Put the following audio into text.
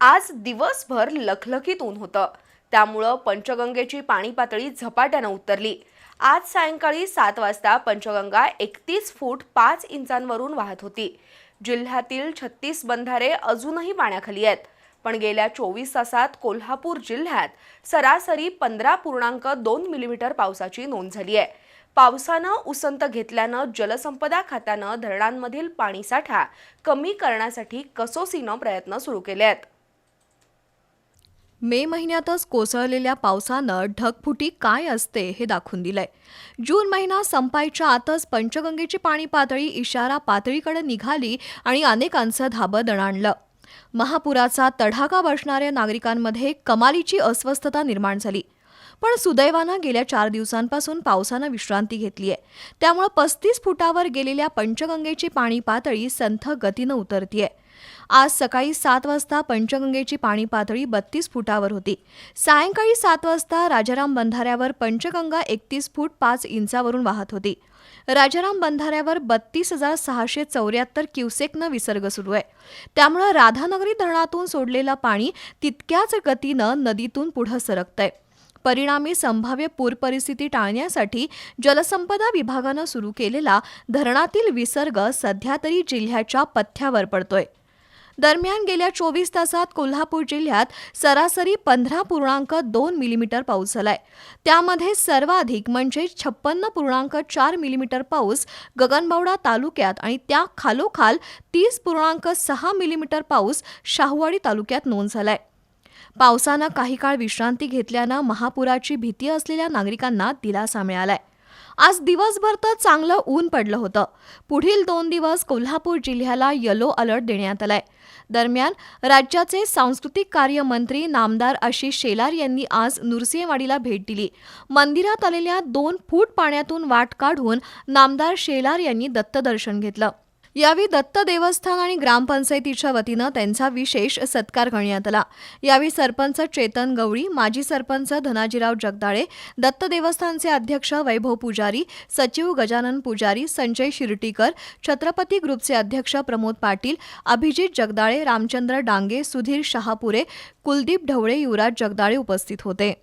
आज दिवसभर लखलखीत ऊन होतं. त्यामुळं पंचगंगेची पाणी पातळी झपाट्यानं उतरली. आज सायंकाळी सात वाजता पंचगंगा एकतीस फूट पाच इंचांवरून वाहत होती. जिल्ह्यातील छत्तीस बंधारे अजूनही पाण्याखाली आहेत. पण गेल्या चोवीस तासात कोल्हापूर जिल्ह्यात सरासरी पंधरा पूर्णांक दोन मिलीमीटर पावसाची नोंद झाली आहे. पावसानं उसंत घेतल्यानं जलसंपदा खात्यानं धरणांमधील पाणीसाठा कमी करण्यासाठी कसोसीनं प्रयत्न सुरू केले आहेत. मे महिन्यातच कोसळलेल्या पावसानं ढगफुटी काय असते हे दाखवून दिलंय. जून महिना संपायच्या आतच पंचगंगेची पाणी पातळी इशारा पातळीकडे निघाली आणि अनेकांचं धाबं दणाणलं महापुराचा तडाखा बसणाऱ्या नागरिकांमध्ये कमालीची अस्वस्थता निर्माण झाली. पण सुदैवानं गेल्या चार दिवसांपासून पावसानं विश्रांती घेतली आहे त्यामुळं पस्तीस फुटावर गेलेल्या पंचगंगेची पाणी पातळी संथ गतीनं उतरतीये. आज सकाळी सात वाजता पंचगंगेची पाणी पातळी बत्तीस फुटावर होती. सायंकाळी सात वाजता राजाराम बंधाऱ्यावर पंचगंगा एकतीस फूट पाच इंचावरून वाहत होती. राजाराम बंधाऱ्यावर बत्तीस हजार सहाशे चौऱ्याहत्तर क्युसेकनं विसर्ग सुरू आहे. त्यामुळं राधानगरी धरणातून सोडलेलं पाणी तितक्याच गतीनं नदीतून पुढं सरकतंय. परिणामी संभाव्य पूर परिस्थिती टाळण्यासाठी जलसंपदा विभागानं सुरू केलेला धरणातील विसर्ग सध्या तरी जिल्ह्याच्या पथ्यावर पडतोय. दरम्यान गेल्या चोवीस तासात कोल्हापूर जिल्ह्यात सरासरी पंधरा पूर्णांक दोन मिलीमीटर पाऊस झालाय. त्यामध्ये सर्वाधिक म्हणजे छप्पन्न पूर्णांक चार मिलीमीटर पाऊस गगनबावडा तालुक्यात आणि त्या खालोखाल तीस पूर्णांक सहा मिलीमीटर पाऊस शाहूवाडी तालुक्यात नोंद झालाय. पावसानं काही काळ विश्रांती घेतल्यानं महापुराची भीती असलेल्या नागरिकांना दिलासा मिळालाय. आज दिवसभर तर चांगलं ऊन पडलं होतं. पुढील दोन दिवस कोल्हापूर जिल्ह्याला येलो अलर्ट देण्यात आलाय. दरम्यान राज्याचे सांस्कृतिक कार्य मंत्री नामदार आशिष शेलार यांनी आज नुरसिंहवाडीला भेट दिली. मंदिरात आलेल्या दोन फूट पाण्यातून वाट काढून नामदार शेलार यांनी दत्तदर्शन घेतलं. यावेळी दत्त देवस्थान आणि ग्रामपंचायतीच्या वतीनं त्यांचा विशेष सत्कार करण्यात आला. यावेळी सरपंच चेतन गवळी माजी सरपंच धनाजीराव जगदाळे दत्त देवस्थानचे अध्यक्ष वैभव पुजारी सचिव गजानन पुजारी संजय शिर्टीकर छत्रपती ग्रुपचे अध्यक्ष प्रमोद पाटील अभिजित जगदाळे रामचंद्र डांगे सुधीर शहापुरे कुलदीप ढवळे युवराज जगदाळे उपस्थित होते.